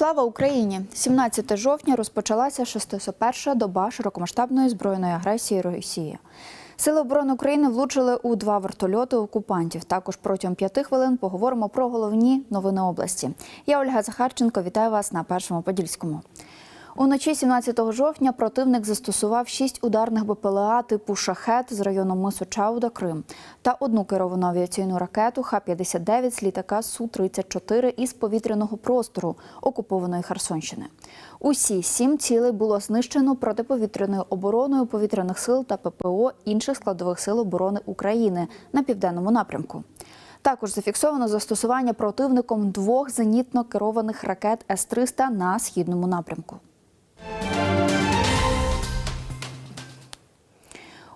Слава Україні! 17 жовтня розпочалася 601 доба широкомасштабної збройної агресії Росії. Сили оборони України влучили у два вертольоти окупантів. Також протягом п'яти хвилин поговоримо про головні новини області. Я Ольга Захарченко. Вітаю вас на першому подільському. Уночі 17 жовтня противник застосував шість ударних БПЛА типу шахет з району мису Чауда Крим та одну керовану авіаційну ракету Х-59 з літака Су-34 із повітряного простору окупованої Херсонщини. Усі сім цілей було знищено протиповітряною обороною повітряних сил та ППО інших складових сил оборони України на південному напрямку. Також зафіксовано застосування противником двох зенітно керованих ракет С-300 на східному напрямку.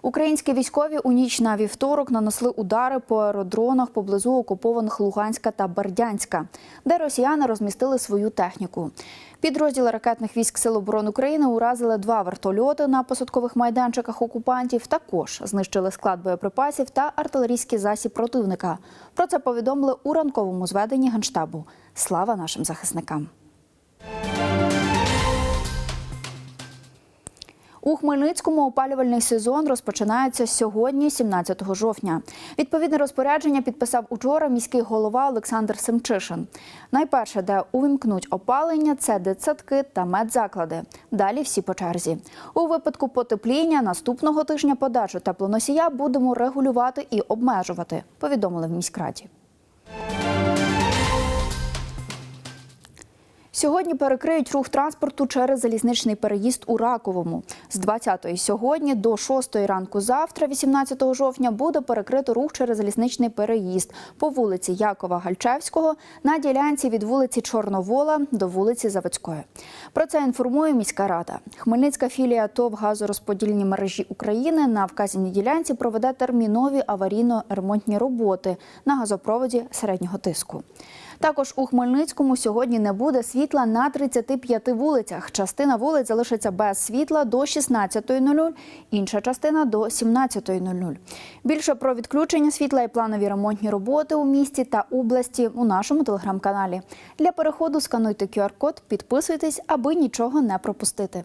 Українські військові у ніч на вівторок нанесли удари по аеродронах поблизу окупованих Луганська та Бердянська, де росіяни розмістили свою техніку. Підрозділи ракетних військ Сил оборони України уразили два вертольоти на посадкових майданчиках окупантів. Також знищили склад боєприпасів та артилерійський засіб противника. Про це повідомили у ранковому зведенні генштабу. Слава нашим захисникам! У Хмельницькому опалювальний сезон розпочинається сьогодні, 17 жовтня. Відповідне розпорядження підписав учора міський голова Олександр Семчишин. Найперше, де увімкнуть опалення, це дитсадки та медзаклади. Далі всі по черзі. У випадку потепління наступного тижня подачу теплоносія будемо регулювати і обмежувати. Повідомили в міськраді. Сьогодні перекриють рух транспорту через залізничний переїзд у Раковому. З 20-ї сьогодні до 6-ї ранку завтра, 18 жовтня, буде перекрито рух через залізничний переїзд по вулиці Якова Гальчевського на ділянці від вулиці Чорновола до вулиці Заводської. Про це інформує міська рада. Хмельницька філія ТОВ газорозподільні мережі України на вказаній ділянці проведе термінові аварійно-ремонтні роботи на газопроводі середнього тиску. Також у Хмельницькому сьогодні не буде світла на 35 вулицях. Частина вулиць залишиться без світла до 16.00, інша частина до 17.00. Більше про відключення світла і планові ремонтні роботи у місті та області у нашому телеграм-каналі. Для переходу скануйте QR-код, підписуйтесь, аби нічого не пропустити.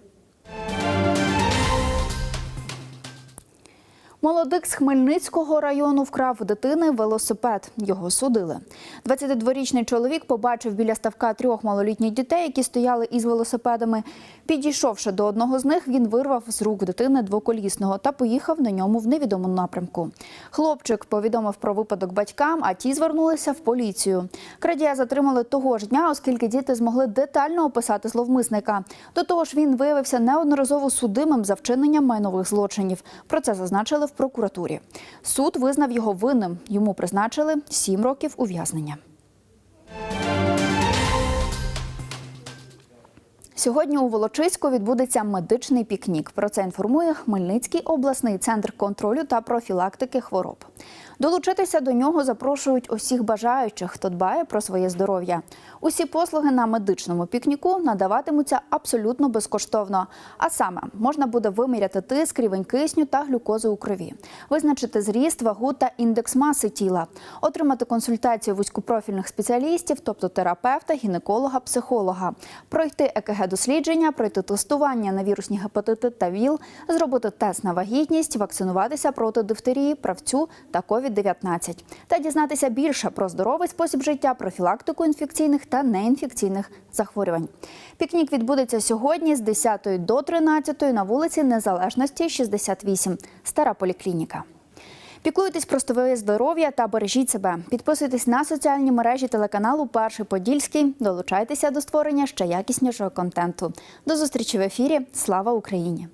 Молодик з Хмельницького району вкрав дитини велосипед. Його судили. 22-річний чоловік побачив біля ставка трьох малолітніх дітей, які стояли із велосипедами. Підійшовши до одного з них, він вирвав з рук дитини двоколісного та поїхав на ньому в невідомому напрямку. Хлопчик повідомив про випадок батькам, а ті звернулися в поліцію. Крадія затримали того ж дня, оскільки діти змогли детально описати зловмисника. До того ж, він виявився неодноразово судимим за вчинення майнових злочинів. Про це зазначили в прокуратурі. Суд визнав його винним. Йому призначили 7 років ув'язнення. Сьогодні у Волочиську відбудеться медичний пікнік. Про це інформує Хмельницький обласний центр контролю та профілактики хвороб. Долучитися до нього запрошують усіх бажаючих, хто дбає про своє здоров'я. Усі послуги на медичному пікніку надаватимуться абсолютно безкоштовно. А саме можна буде виміряти тиск, рівень кисню та глюкози у крові, визначити зріст, вагу та індекс маси тіла, отримати консультацію вузькопрофільних спеціалістів, тобто терапевта, гінеколога, психолога, пройти ЕКГ дослідження, пройти тестування на вірусні гепатити та ВІЛ, зробити тест на вагітність, вакцинуватися проти дифтерії, правцю та COVID-19 та дізнатися більше про здоровий спосіб життя, профілактику інфекційних та неінфекційних захворювань. Пікнік відбудеться сьогодні з 10 до 13 на вулиці Незалежності, 68, стара поліклініка. Піклуйтесь про своє здоров'я та бережіть себе. Підписуйтесь на соціальні мережі телеканалу Перший Подільський. Долучайтеся до створення ще якіснішого контенту. До зустрічі в ефірі. Слава Україні!